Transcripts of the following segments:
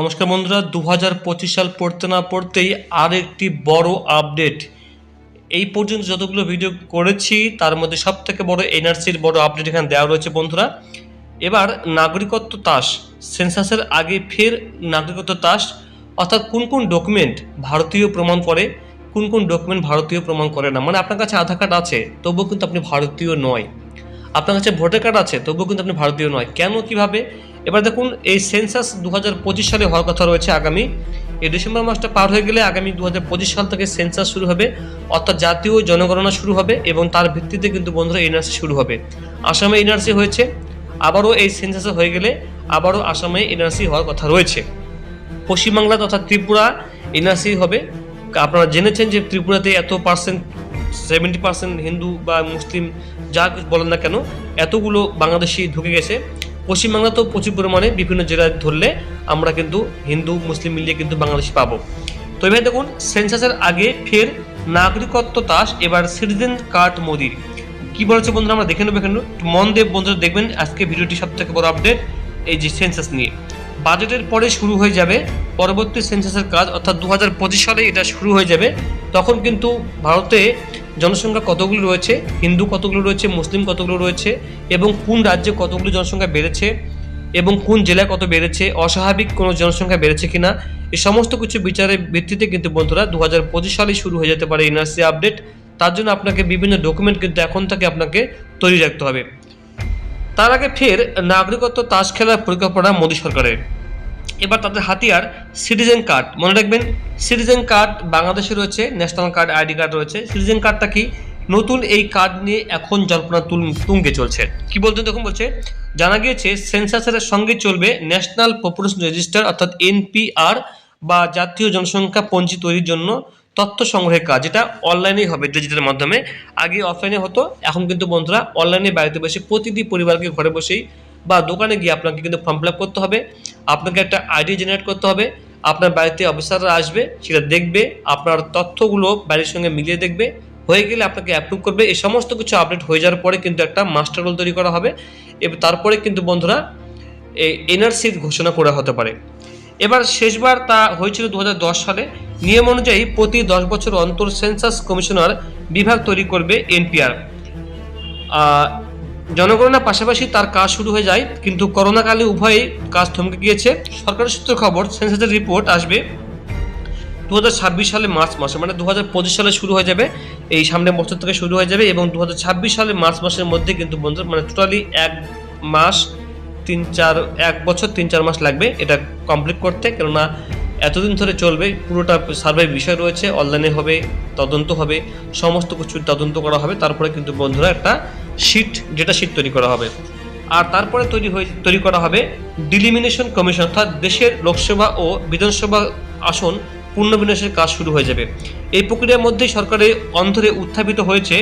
নমস্কার বন্ধুরা দু হাজার পঁচিশ সাল পড়তে না পড়তেই আর একটি বড় আপডেট। এই পর্যন্ত যতগুলো ভিডিও করেছি, তার মধ্যে সব থেকে বড় এনআরসির বড় আপডেট এখানে দেওয়া রয়েছে বন্ধুরা। এবার নাগরিকত্ব তাস, সেন্সাসের আগে ফের নাগরিকত্ব তাস, অর্থাৎ কোন কোন ডকুমেন্ট ভারতীয় প্রমাণ করে, কোন কোন ডকুমেন্ট ভারতীয় প্রমাণ করে না? মানে আপনার কাছে আধার কার্ড আছে, তবুও কিন্তু আপনি ভারতীয় নয়। আপনার কাছে ভোটার কার্ড আছে, তবুও কিন্তু আপনি ভারতীয় নয়। কেন, কীভাবে? এবার দেখুন, এই সেন্সাস দু হাজার পঁচিশ সালে হওয়ার কথা রয়েছে আগামী। এই ডিসেম্বর মাসটা পার হয়ে গেলে আগামী দু হাজার পঁচিশ সাল থেকে সেন্সাস শুরু হবে, অর্থাৎ জাতীয় জনগণনা শুরু হবে এবং তার ভিত্তিতে কিন্তু বন্ধুরা এনআরসি শুরু হবে। আসামে এনআরসি হয়েছে, আবারও এই সেন্সাসে হয়ে গেলে আবারও আসামে এনআরসি হওয়ার কথা রয়েছে। পশ্চিমবাংলা তথা ত্রিপুরা এনআরসি হবে। আপনারা জেনেছেন যে ত্রিপুরাতে এত পার্সেন্ট সেভেন্টি পার্সেন্ট হিন্দু বা মুসলিম যা বলেন না কেন, এতগুলো বাংলাদেশি ঢুকে গেছে। পশ্চিমবাংলা তো প্রচুর পরিমাণে বিভিন্ন জেলায় ধরলে আমরা কিন্তু হিন্দু মুসলিম মিলিয়ে কিন্তু বাংলাদেশি পাবো। তো এবার দেখুন সেন্সাসের আগে ফের নাগরিকত্ব তাস এবার সিটিজেন কার্ড মোদির কি বলেছে বন্ধুরা, আমরা দেখে নেব এখানে। মন দেব বন্ধুরা দেখবেন, আজকে ভিডিওটি সব থেকে বড় আপডেট এই যে সেন্সাস নিয়ে। বাজেটের পরে শুরু হয়ে যাবে, পরবর্তী সেন্সাসের কাজ, অর্থাৎ দু হাজার পঁচিশ সালে এটা শুরু হয়ে যাবে। তখন কিন্তু ভারতে জনসংখ্যা কতগুলো রয়েছে? হিন্দু কতগুলো রয়েছে? মুসলিম কতগুলো রয়েছে? এবং কোন রাজ্যে কতগুলো জনসংখ্যা বেড়েছে? এবং কোন জেলায় কত বেড়েছে? অস্বাভাবিক কোনো জনসংখ্যা বেড়েছে কিনা? এই সমস্ত কিছু বিচারের ভিত্তিতে কিন্তু বন্ধুরা দু হাজার পঁচিশ সালে শুরু হয়ে যেতে পারে এনআরসি আপডেট। তার জন্য আপনাকে বিভিন্ন ডকুমেন্ট কিন্তু এখন থেকে আপনাকে তৈরি রাখতে হবে। তার আগে ফের নাগরিকত্ব তাস খেলার পরিকল্পনা মোদী সরকারের। এবার তাদের হাতিয়ার সিটিজেন কার্ড মনে রাখবেন সিটিজেন কার্ড বাংলাদেশে রয়েছে ন্যাশনাল কার্ড আইডি কার্ড রয়েছে। সিটিজেন কার্ডটা কি? নতুন এই কার্ড নিয়ে এখন জল্পনা তুঙ্গে চলছে। কি বলছেন তখন বলছে? জানা গিয়েছে সেন্সাসের সঙ্গে চলবে ন্যাশনাল পপুলেশন রেজিস্টার অর্থাৎ এনপিআর বা জাতীয় জনসংখ্যা পঞ্জি তৈরির জন্য তথ্য সংগ্রহের কাজ, যেটা অনলাইনেই হবে ডিজিটালের মাধ্যমে। আগে অফলাইনে হতো, এখন কিন্তু বন্ধুরা অনলাইনে বাড়িতে বসে প্রতিটি পরিবারকে ঘরে বসেই বা দোকানে গিয়ে আপনাকে কিন্তু ফর্ম ফিল করতে হবে। আপনাকে একটা আইডি জেনারেট করতে হবে। আপনার বাড়িতে অফিসাররা আসবে, সেটা দেখবে, আপনার তথ্যগুলো বাড়ির সঙ্গে মিলিয়ে দেখবে। হয়ে গেলে আপনাকে অ্যাপ্রুভ করবে। এই সমস্ত কিছু আপডেট হয়ে যাওয়ার পরে কিন্তু একটা মাস্টার রোল তৈরি করা হবে। এবং তারপরে কিন্তু বন্ধুরা, এই এনআরসির ঘোষণা করা হতে পারে। এবার শেষবার তা হয়েছিল দু হাজার দশ সালে। নিয়ম অনুযায়ী প্রতি দশ বছর অন্তর সেন্সাস কমিশনার বিভাগ তৈরি করবে এনপিআর জনগণনার পাশাপাশি তার কাজ শুরু হয়ে যায়, কিন্তু করোনাকালে উভয়ই কাজ থমকে গিয়েছে। সরকারের সূত্র খবর, সেন্সাসের রিপোর্ট আসবে দু হাজার ছাব্বিশ সালে মার্চ মাসে মানে দু হাজার পঁচিশ সালে শুরু হয়ে যাবে। এই সামনের বছর থেকে শুরু হয়ে যাবে এবং দু হাজার ছাব্বিশ সালে মার্চ মাসের মধ্যে কিন্তু বন্ধু মানে টোটালি এক মাস, তিন চার, এক বছর, তিন চার মাস লাগবে এটা কমপ্লিট করতে। কেননা এতদিন ধরে চলবে, পুরোটা সার্ভে বিষয় রয়েছে অনলাইনে হবে, তদন্ত হবে, সমস্ত কিছু তদন্ত করা হবে, তারপরে কিন্তু বন্ধুরা একটা শিট যেটা শিট তৈরি করা হবে। আর তারপরে তৈরি হয়ে, তৈরি করা হবে ডিলিমিনেশন কমিশন অর্থাৎ দেশের লোকসভা ও বিধানসভা আসন পুনর্বিন্যাসের কাজ শুরু হয়ে যাবে। এই প্রক্রিয়ার মধ্যেই সরকারের অন্তরে উত্থাপিত হয়েছে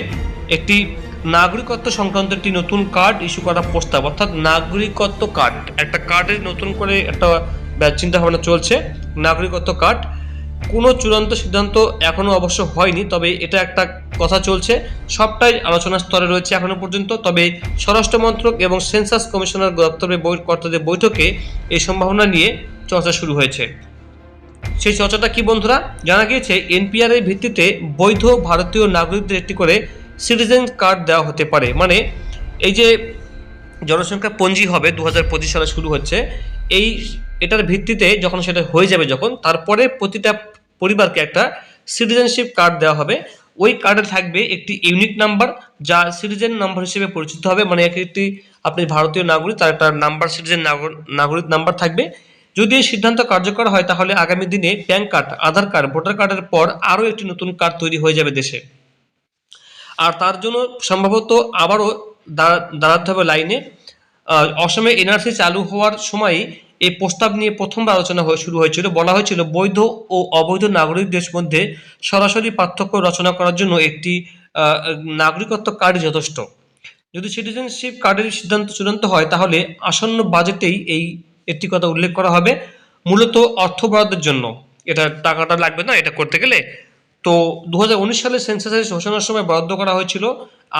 একটি নাগরিকত্ব সংক্রান্ত একটি নতুন কার্ড ইস্যু করার প্রস্তাব, অর্থাৎ নাগরিকত্ব কার্ড একটা কার্ডের নতুন করে একটা চিন্তা ভাবনা চলছে। নাগরিকত্ব কার্ড। কোনো চূড়ান্ত সিদ্ধান্ত এখনও অবশ্য হয়নি, তবে এটা একটা কথা চলছে। সবটাই আলোচনার স্তরে রয়েছে এখনও পর্যন্ত, তবে স্বরাষ্ট্র মন্ত্রক এবং সেন্সাস কমিশনার দপ্তরের কর্তাদের বৈঠকে এই সম্ভাবনা নিয়ে চর্চা শুরু হয়েছে। সেই চর্চাটা কি বন্ধুরা? জানা গিয়েছে, এনপিআর এর ভিত্তিতে বৈধ ভারতীয় নাগরিকদের একটি করে সিটিজেন কার্ড দেওয়া হতে পারে। মানে এই যে জনসংখ্যা পঞ্জি হবে দু হাজার পঁচিশ সালে শুরু হচ্ছে, এই এটার ভিত্তিতে যখন সেটা হয়ে যাবে যখন, তারপরে প্রতিটা পরিবারকে একটা সিটিজেনশিপ কার্ড দেওয়া হবে। ওই কার্ডে থাকবে একটি ইউনিক নাম্বার যা সিটিজেন নাম্বার হিসেবে পরিচিত হবে মানে একটি আপনি ভারতীয় নাগরিক, তার একটা নাম্বার সিটিজেন নাগরিক নাম্বার থাকবে। যদি এই সিদ্ধান্ত কার্যকর হয়, তাহলে আগামী দিনে PAN card Aadhaar card voter কার্ডের পর আরও একটি নতুন কার্ড তৈরি হয়ে যাবে দেশে। আর তার জন্য সম্ভবত আবারও দাঁড়া- দাঁড়াতে হবে লাইনে। অসমে এনআরসি চালু হওয়ার সময় এই প্রস্তাব নিয়ে প্রথমবার আলোচনা শুরু হয়েছিল। বলা হয়েছিল, বৈধ ও অবৈধ নাগরিকদের মধ্যে সরাসরি পার্থক্য রচনা করার জন্য একটি নাগরিকত্ব কার্ড যথেষ্ট। যদি সিটিজেনশিপ কার্ডের সিদ্ধান্ত চূড়ান্ত হয়, তাহলে আসন্ন বাজেটেই এই একটি কথা উল্লেখ করা হবে। মূলত অর্থ বরাদ্দের জন্য। এটা টাকাটা লাগবে না, এটা করতে গেলে। তো দু সালে সেন্সাসের ঘোষণার সময় বরাদ্দ করা হয়েছিল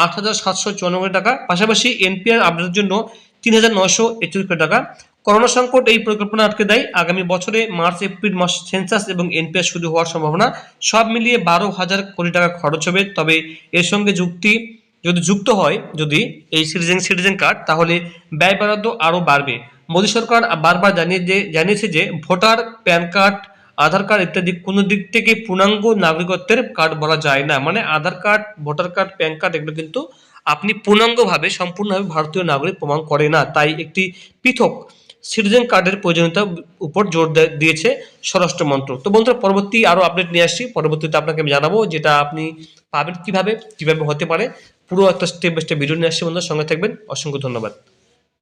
আট হাজার সাতশো কোটি টাকা। পাশাপাশি এনপিআর আপডেটের জন্য তিন হাজার নশো একচল্লিশ কোটি টাকা। করোনা সংকট এই পরিকল্পনা আটকে দেয়। আগামী বছরে মার্চ, এপ্রিল মাস সেন্সাস এবং এনপিএস শুরু হওয়ার সম্ভাবনা সব মিলিয়ে বারো হাজার কোটি টাকা খরচ হবে। তবে এর সঙ্গে যুক্তি যদি যুক্ত হয়, যদি এই সিটিজেন সিটিজেন কার্ড, তাহলে ব্যয় বরাদ্দ আরও বাড়বে। মোদী সরকার বারবার জানিয়ে যে জানিয়েছে যে voter, PAN card, Aadhaar card ইত্যাদি কোনো দিক থেকে পূর্ণাঙ্গ নাগরিকত্বের কার্ড বলা যায় না। মানে Aadhaar card, voter card, PAN card এগুলো কিন্তু আপনি পূর্ণাঙ্গভাবে, সম্পূর্ণভাবে ভারতীয় নাগরিক প্রমাণ করে না। তাই একটি পৃথক সিটিজেন কার্ডের প্রয়োজনীয়তার উপর জোর দিয়েছে স্বরাষ্ট্র মন্ত্রক। তো বন্ধুরা, পরবর্তী আরও আপডেট নিয়ে আসছি। পরবর্তীতে আপনাকে আমি জানাব যেটা আপনি পাবেন কীভাবে কীভাবে হতে পারে। পুরো একটা স্টেপ বাই স্টেপ ভিডিও নিয়ে আসছি বন্ধুরা। সঙ্গে থাকবেন। অসংখ্য ধন্যবাদ।